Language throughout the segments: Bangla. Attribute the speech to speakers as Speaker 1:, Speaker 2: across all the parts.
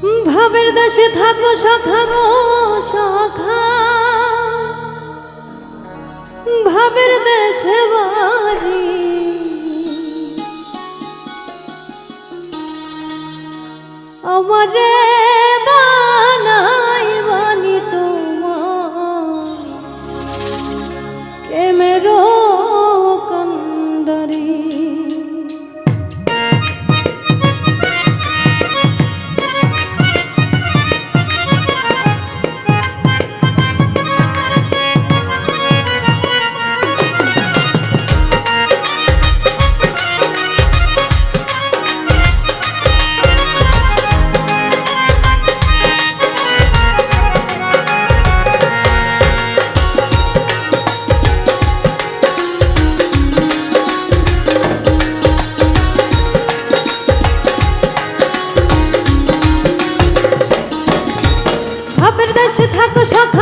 Speaker 1: ভাবের দেশে থাকো সখা সখা ভাবের দেশে বাড়ি আমারে শাখা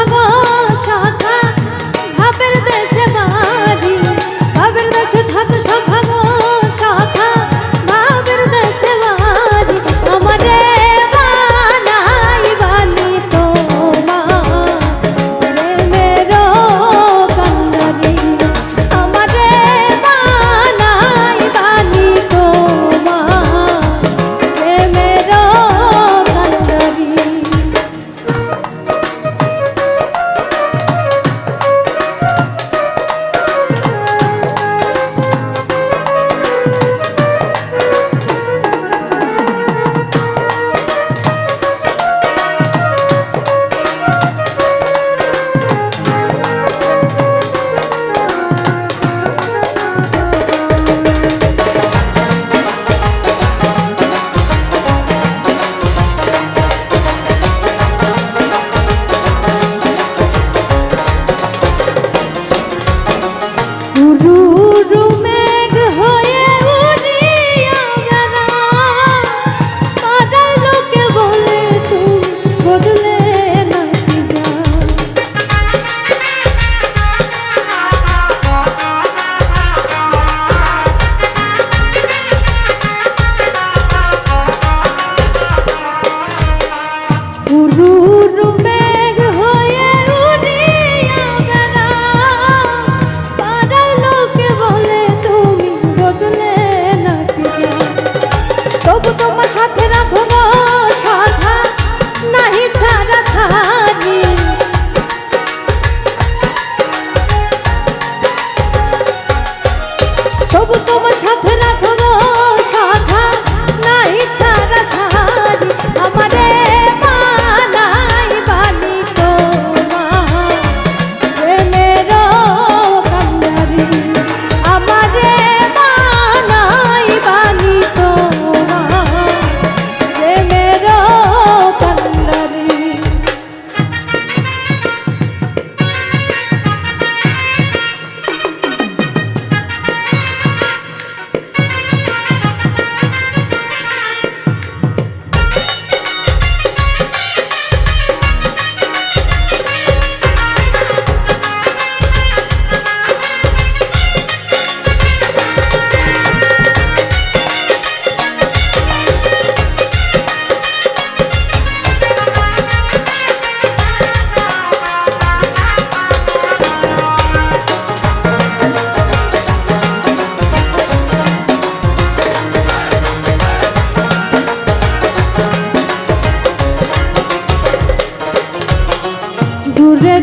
Speaker 1: রু রু তবু তোমার সাথে রাখো